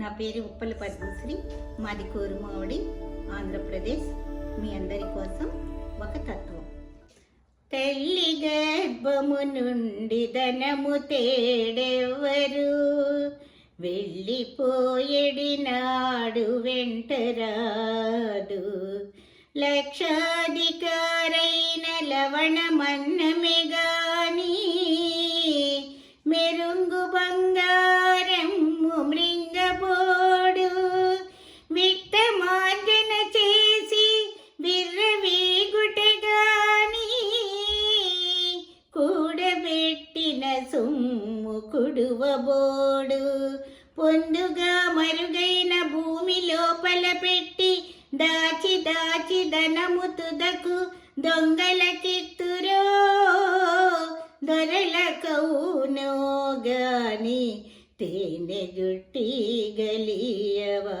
నా పేరు ఉప్పల పద్మశ్రీ. మాది కోరుమావడి ఆంధ్రప్రదేశ్. మీ అందరి కోసం ఒక తత్వం. తల్లి గర్భము నుండి ధనము తేడెవ్వరు? వెళ్ళిపోయేడి నాడు వెంటరాదు. లక్షాధికారైన లవణమన్నమిగా సొమ్ము పొందుగా మరుగైన భూమి లోపల పెట్టి దాచి దాచి ధనము తుదకు దొంగల కిత్తురో దొరల కౌనోగాని తేనె జుట్టి గలియవా?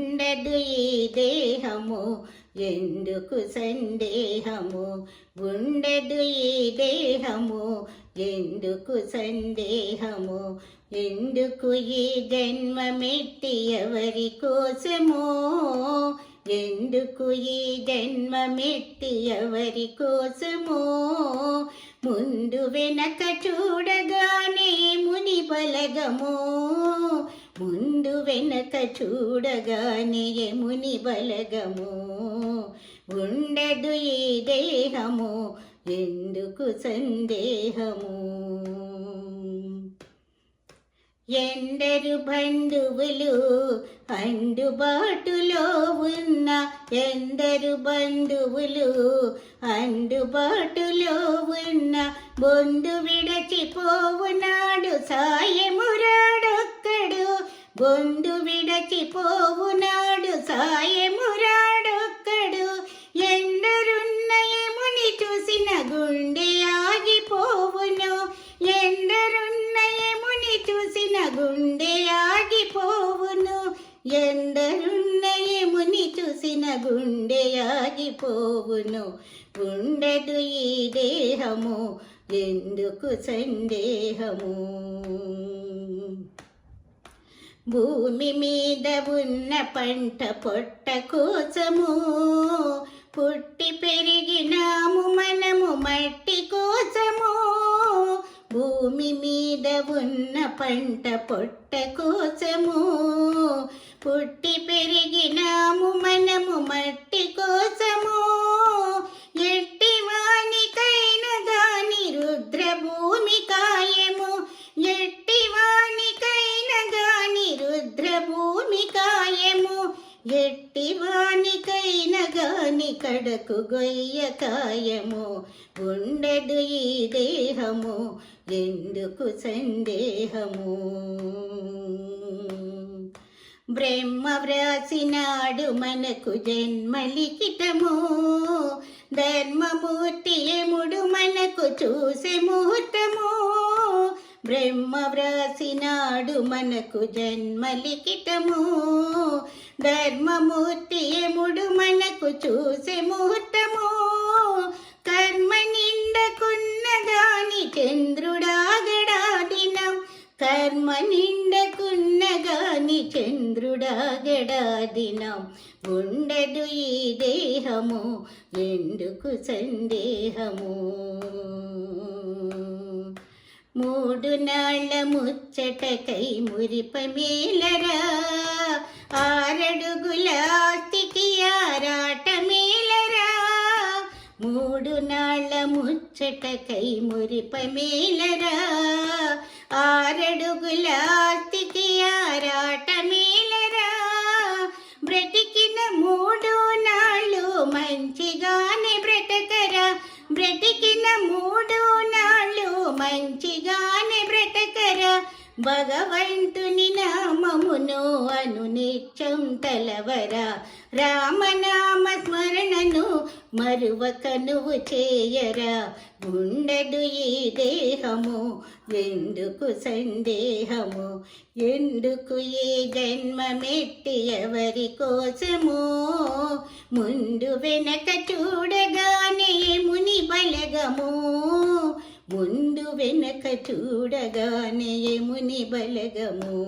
ఉండదు ఈ దేహము. ఎందుకు సందేహము? ఉండదు ఈ దేహము. ఎందుకు సందేహము? ఎందుకు ఈ జన్మమెట్టి ఎవరి కోసమో ఎందుకు ఈ జన్మమెట్టి ఎవరి కోసమో ముందు వెనక చూడగానే ముని బలగము. ముందు చూడగానే ముని బలగము ఉండదు ఈ దేహము ఎందుకు సందేహము? ఎందరు బంధువులు అందుబాటులో ఉన్న ఎందరు బంధువులు అందుబాటులో ఉన్న బొందు విడచిపోవునాడు సాయమురాడొక్కడు. బొందు విడచిపోవునాడు సాయమురాడొక్కడు ఎండరున్న ఎముని చూసిన గుండె ఆగిపోవును. ఎండరున్న ఎముని చూసిన గుండె ఆగిపోవును. ఎండరున్న ఎముని చూసిన గుండె ఆగిపోవును. ఉండదు ఈ దేహము ఎందుకు సందేహము? భూమి మీద ఉన్న పంట పొట్ట కోసము. పుట్టి పెరిగినాము మనము మట్టి కోసము. భూమి మీద ఉన్న పంట పొట్ట కోసము. పుట్టి పెరిగినాము మనము మట్టి కోసము. గాని గొయ్య కాయము ఉండదు ఈ దేహము ఎందుకు సందేహము? బ్రహ్మ వ్రాసినాడు మనకు జన్మలిఖితము ధర్మమూర్తి యముడు మనకు చూసే ముహూర్తము. బ్రహ్మ వ్రాసినాడు మనకు జన్మలిఖితము ధర్మమూర్తి ఎముడు మనకు చూసే ముహూర్తము. కర్మ నిండకున్న గాని చంద్రుడాగడా దినం కర్మ నిండకున్న గాని చంద్రుడాగడా దినం ఉండదు ఈ దేహము ఎందుకు సందేహము? మూడు నాళ్ళ ముచ్చటకై మురిప మేలరా. ఆరడుగుల ఆస్తికి ఆరాట మూడు నాళ్ళ ముచ్చటకై మురిప మేలరా. ఆరడుగుల ఆస్తికి ఆరాట బ్రతికిన మూడు నాళ్ళు మంచిగానే బ్రతకరా. బ్రతికిన మూడు నాళ్ళు మంచిగానే బ్రతకరా. భగవంతుని నిత్యం తలవరా రామనామ స్మరణను మరువక నువ్వు చేయరా. ఉండడు ఈ దేహము ఎందుకు సందేహము? ఎందుకు ఈ జన్మమెట్టి ఎవరి కోసము? ముందు వెనక చూడగానే ముని బలగము ముందు వెనక చూడగానే ముని బలగము?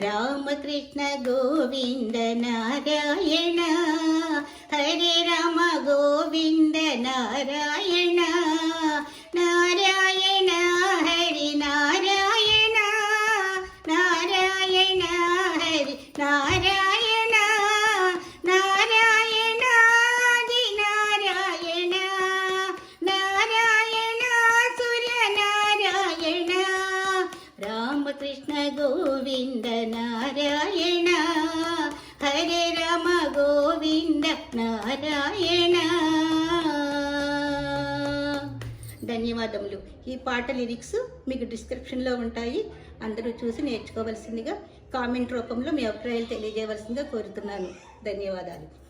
రామకృష్ణ గోవింద నారాయణ హరే రామ గోవింద నారాయణ. ధన్యవాదములు. ఈ పాట లిరిక్స్ మీకు డిస్క్రిప్షన్లో ఉంటాయి. అందరూ చూసి నేర్చుకోవలసిందిగా కామెంట్ రూపంలో మీ అభిప్రాయాలు తెలియజేయవలసిందిగా కోరుతున్నాను. ధన్యవాదాలు.